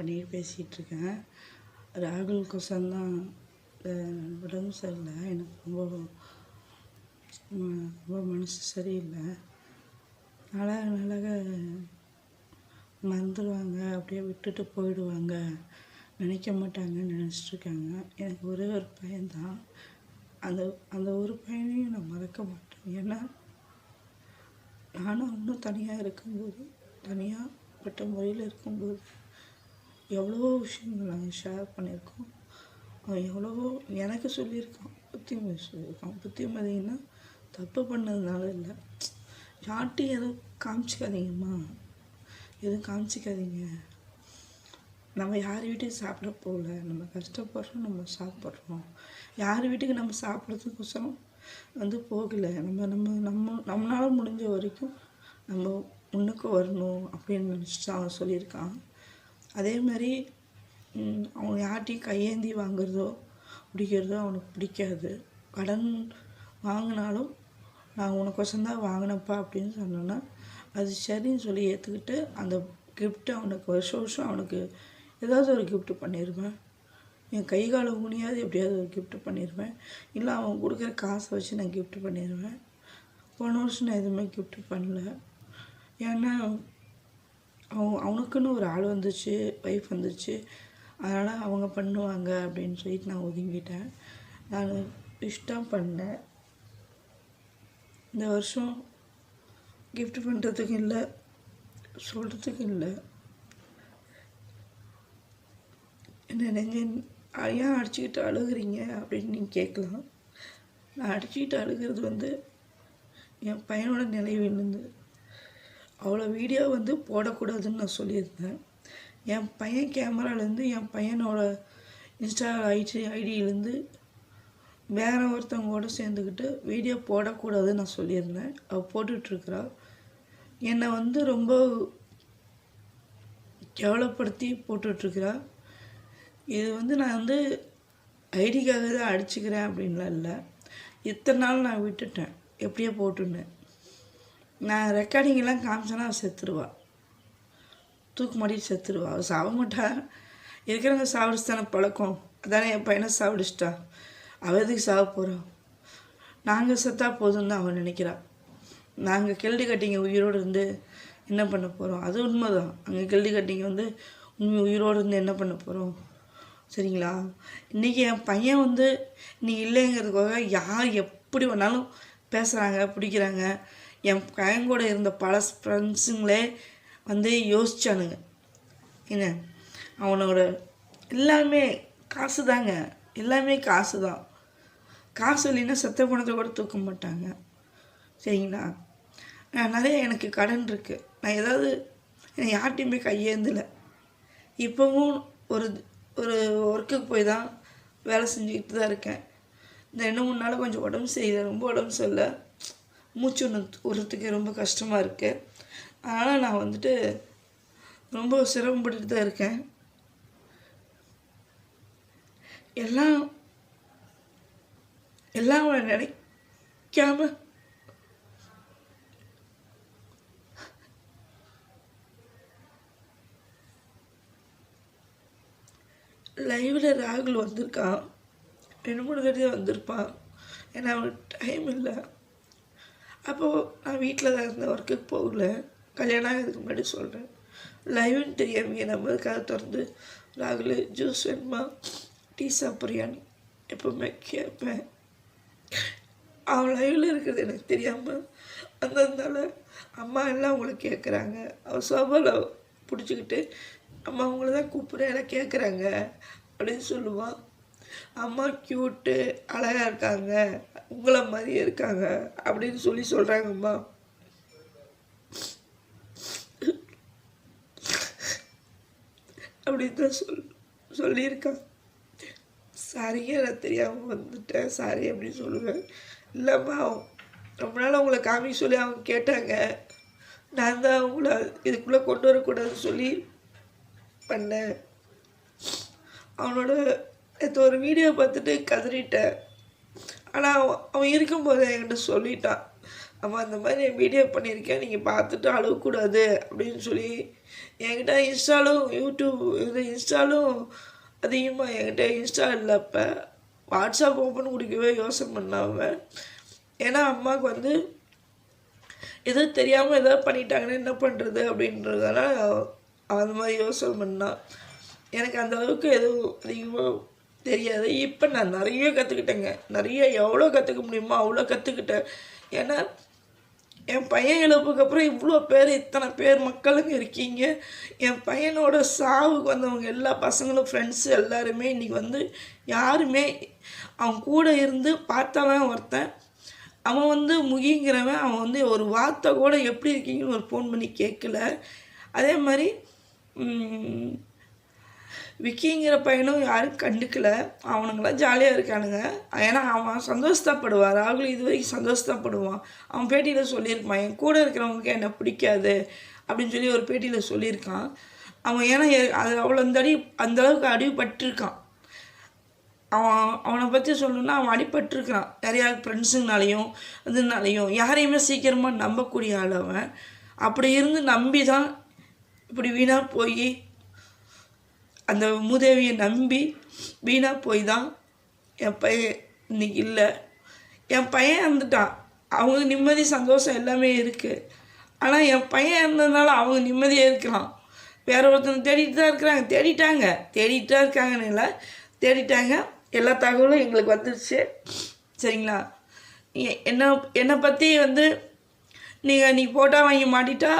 பண்ணி பேசிகிட்ருக்கேன். ராகுல் கொசந்தான் உடம்பு சரியில்லை. எனக்கு ரொம்ப ரொம்ப மனசு சரியில்லை. அழக அழக மறந்துடுவாங்க அப்படியே விட்டுட்டு போயிடுவாங்க. நினைக்க மாட்டாங்கன்னு நினச்சிட்ருக்காங்க. எனக்கு ஒரே ஒரு பையன்தான் அந்த அந்த ஒரு பையனையும் நான் மறக்க மாட்டேன். ஏன்னா நானும் இன்னும் தனியாக இருக்கும்போது தனியாகப்பட்ட முறையில் இருக்கும்போது எவ்வளவோ விஷயங்கள் நாங்கள் ஷேர் பண்ணியிருக்கோம். அவன் எவ்வளவோ எனக்கு சொல்லியிருக்கான். புத்திமதி சொல்லியிருக்கான். புத்திமதின்னா தப்பு பண்ணதுனால இல்லை. யார்ட்டையும் எதுவும் காமிச்சிக்காதீங்கம்மா. எதுவும் காமிச்சிக்காதீங்க. நம்ம யார் வீட்டுக்கு சாப்பிட போகல. நம்ம கஷ்டப்படுறோம் நம்ம சாப்பிட்றோம். யார் வீட்டுக்கு நம்ம சாப்பிட்றதுக்கோசரம் வந்து போகலை. நம்ம நம்ம நம்ம நம்மளால் முடிஞ்ச வரைக்கும் நம்ம முன்னுக்கு வரணும் அப்படின்னு நினச்சிட்டு அவன் சொல்லியிருக்கான். அதே மாதிரி அவங்க அவன் யார்ட்டையும் கையேந்தி வாங்குறதோ பிடிக்கிறதோ அவனுக்கு பிடிக்காது. கடன் வாங்கினாலும் நான் உனக்கு தான் வாங்கினப்பா அப்படின்னு சொன்னோன்னா அது சரின்னு சொல்லி ஏற்றுக்கிட்டு அந்த கிஃப்ட்டு அவனுக்கு வருஷம் வருஷம் அவனுக்கு ஏதாவது ஒரு கிஃப்ட்டு பண்ணிடுவேன் என் கை கால ஊனியாவது எப்படியாவது ஒரு கிஃப்ட்டு பண்ணிடுவேன் இல்லை அவன் கொடுக்குற காசை வச்சு நான் கிஃப்ட்டு பண்ணிடுவேன் போன வருஷம் நான் எதுவுமே கிஃப்ட்டு பண்ணல. ஏன்னா அவன் அவனுக்குன்னு ஒரு ஆள் வந்துச்சு ஒய்ஃப் வந்துச்சு. அதனால் அவங்க பண்ணுவாங்க அப்படின்னு சொல்லிட்டு நான் ஒதுங்கிட்டேன். நான் இஷ்டம் பண்ணேன். இந்த வருஷம் கிஃப்ட் பண்ணுறதுக்கு இல்லை சொல்கிறதுக்கு இல்லை. என்ன ஏன் அடிச்சுக்கிட்டு அழுகுறீங்க அப்படின்னு நீங்கள் கேட்கலாம். நான் அடிச்சுக்கிட்டு அழுகிறது வந்து என் பையனோட நினைவிலிருந்து அவ்வளோ வீடியோ வந்து போடக்கூடாதுன்னு நான் சொல்லியிருந்தேன். என் பையன் கேமராலேருந்து என் பையனோட இன்ஸ்டா ஐடி ஐடியிலேருந்து வேற ஒருத்தவங்களோட சேர்ந்துக்கிட்டு வீடியோ போடக்கூடாதுன்னு நான் சொல்லியிருந்தேன். அவள் போட்டுட்ருக்குறா. என்னை வந்து ரொம்ப கேவலப்படுத்தி போட்டுட்ருக்குறா. இது வந்து நான் வந்து ஐடிக்காக தான் அடிச்சுக்கிறேன் அப்படின்லாம் இல்லை. இத்தனை நாள் நான் விட்டுட்டேன். எப்படியோ போட்டுன்னு நான் ரெக்கார்டிங்கெல்லாம் காமிச்சேன்னா அவள் செத்துருவாள் தூக்கு மாட்டிட்டு செத்துருவா. அவள் சாக மாட்டா இருக்கிறவங்க சாப்பிடுச்சு தானே பழக்கம். அதானே என் பையனை சாப்பிடுச்சிட்டா அவள் எதுக்கு சாக போகிறோம் நாங்கள் செத்தா போதும்னு தான் அவன் நினைக்கிறா. நாங்கள் கெல்டி கட்டிங்க உயிரோடு இருந்து என்ன பண்ண போகிறோம் அது உண்மைதான். அங்கே கில்டி கட்டிங்க வந்து உண்மை உயிரோடு இருந்து என்ன பண்ண போகிறோம் சரிங்களா? இன்றைக்கி என் பையன் வந்து நீ இல்லைங்கிறதுக்காக யார் எப்படி வேணாலும் பேசுகிறாங்க பிடிக்கிறாங்க என் பையன் கூட இருந்த பல ஃப்ரெண்ட்ஸுங்களே வந்து யோசிச்சானுங்க. என்ன? அவனோட எல்லாமே காசு தாங்க எல்லாமே காசு தான் காசு இல்லைன்னா செத்த பணத்தை கூட தூக்க மாட்டாங்க. சரிங்களா? நிறைய எனக்கு கடன் இருக்குது நான் ஏதாவது நான் யார்கிட்டையுமே கையேந்தலை. இப்போவும் ஒரு ஒரு ஒர்க்குக்கு போய் தான் வேலை செஞ்சுக்கிட்டு தான் இருக்கேன். இந்த ரெண்டு மூணு நாள் கொஞ்சம் உடம்பு சரியில்லை. ரொம்ப உடம்பு சரியில்லை. மூச்சு விடுறதுக்கு ரொம்ப கஷ்டமாக இருக்குது அதனால் நான் வந்துட்டு ரொம்ப சிரமப்பட்டுட்டு தான் இருக்கேன். எல்லாம் எல்லாம் அவனை நினைக்காம லைவில் ராகுல் வந்திருக்கான். ரெண்டு மூணு தடவை வந்திருப்பான். ஏன்னா அவனுக்கு டைம் இல்லை. அப்போது நான் வீட்டில் தான் இருந்தேன். ஒர்க்குக்கு போகல. கல்யாணம் ஆகிறதுக்கு முன்னாடி சொல்கிறேன் லைவ்னு தெரியாமையே நம்மளுக்காக திறந்து ராகுல் ஜூஸ் வேணுமா? டீ சாப்பிட்றியான்னு எப்போவுமே கேட்பேன். அவன் லைவில் இருக்கிறது எனக்கு தெரியாமல் அந்தந்தால அம்மா எல்லாம் உங்களை கேட்குறாங்க அவள் சோபாவில் பிடிச்சிக்கிட்டு அம்மா அவங்கள தான் கூப்பிட்றேன். எல்லாம் கேட்குறாங்க அப்படின்னு சொல்லுவான் அம்மா க்யூட்டு அழகாக இருக்காங்க உங்களை மாதிரியே இருக்காங்க அப்படின்னு சொல்லி சொல்கிறாங்கம்மா அப்படின்னு தான் சொல் சொல்லியிருக்கான் சாரிங்க நான் தெரியாமல் வந்துட்டேன். சாரி அப்படின்னு சொல்லுவேன். இல்லைம்மா ரொம்ப நாள் அவங்கள காமிக்க சொல்லி அவங்க கேட்டாங்க. நான் தான் அவங்கள இதுக்குள்ளே கொண்டு வரக்கூடாதுன்னு சொல்லி பண்ணேன். அவனோட நேற்று ஒரு வீடியோ பார்த்துட்டு கதறிட்டேன். ஆனால் அவன் அவன் இருக்கும்போது என்கிட்ட சொல்லிட்டான் அவன் அந்த மாதிரி என் வீடியோ பண்ணியிருக்கேன். நீங்கள் பார்த்துட்டு அழுகக்கூடாது. அப்படின்னு சொல்லி என்கிட்ட இன்ஸ்டாலும் யூடியூப் இது இன்ஸ்டாலும் அதிகமாக என்கிட்ட இன்ஸ்டா இல்லை அப்போ வாட்ஸ்அப் ஓப்பன் குடிக்கவே யோசனை பண்ணாமல் ஏன்னா அம்மாவுக்கு வந்து ஏதோ தெரியாமல் ஏதோ பண்ணிட்டாங்கன்னா என்ன பண்ணுறது அப்படின்றதால அந்த மாதிரி யோசனை பண்ணான் எனக்கு அந்த அளவுக்கு எதுவும் அதிகமாக தெரியாது. இப்போ நான் நிறைய கற்றுக்கிட்டேங்க நிறைய எவ்வளோ கற்றுக்க முடியுமோ அவ்வளோ கற்றுக்கிட்டேன் ஏன்னா என் பையன் இழப்புக்கு அப்புறம் இவ்வளோ பேர் இத்தனை பேர் மக்களுங்க இருக்கீங்க. என் பையனோட சாவுக்கு வந்தவங்க எல்லா பசங்களும் ஃப்ரெண்ட்ஸு எல்லாருமே இன்றைக்கி வந்து யாருமே அவன் கூட இருந்து பார்த்தவன் ஒருத்தன். அவன் வந்து முகிங்கிறவன். அவன் வந்து ஒரு வார்த்தை கூட எப்படி இருக்கீங்கன்னு ஒரு ஃபோன் பண்ணி கேட்கல. அதே மாதிரி விக்கிங்கிற பையனும் யாரும் கண்டுக்கல. அவனுங்களாம் ஜாலியாக இருக்கானுங்க. ஏன்னா அவன் சந்தோஷப்படுவான் ராகுல் இது வரைக்கும் சந்தோஷப்படுவான் அவன் பேட்டியில் சொல்லியிருப்பான் என் கூட இருக்கிறவங்களுக்கு என்ன பிடிக்காது அப்படின்னு சொல்லி ஒரு பேட்டியில் சொல்லியிருக்கான். அவன் ஏன்னா அது அவ்வளோ அந்த அடி அந்தளவுக்கு அடிபட்டிருக்கான். அவன் அவனை பற்றி சொல்லணும்னா அவன் அடிபட்டிருக்கிறான் நிறையா ஃப்ரெண்ட்ஸுங்கனாலையும் இதுனாலையும். யாரையுமே சீக்கிரமாக நம்பக்கூடிய ஆள் அவன். அப்படி இருந்து நம்பி தான் இப்படி வீணாக போய் அந்த மூதேவியை நம்பி வீணாக போய் தான் என் பையன் இன்னைக்கு இல்லை. என் பையன் இறந்துட்டான். அவங்க நிம்மதி சந்தோஷம் எல்லாமே இருக்குது ஆனால் என் பையன் இருந்ததுனால அவங்க நிம்மதியாக இருக்கலாம். வேற ஒருத்தனை தேடிட்டு தான் இருக்கிறாங்க. தேடிட்டாங்க. தேடிட்டு தான் இருக்காங்கன்னு இல்லை. தேடிட்டாங்க. எல்லா தகவலும் எங்களுக்கு வந்துடுச்சு சரிங்களா? என்ன என்னை பற்றி வந்து நீங்கள் நீ ஃபோட்டோ வாங்கி மாட்டிட்டா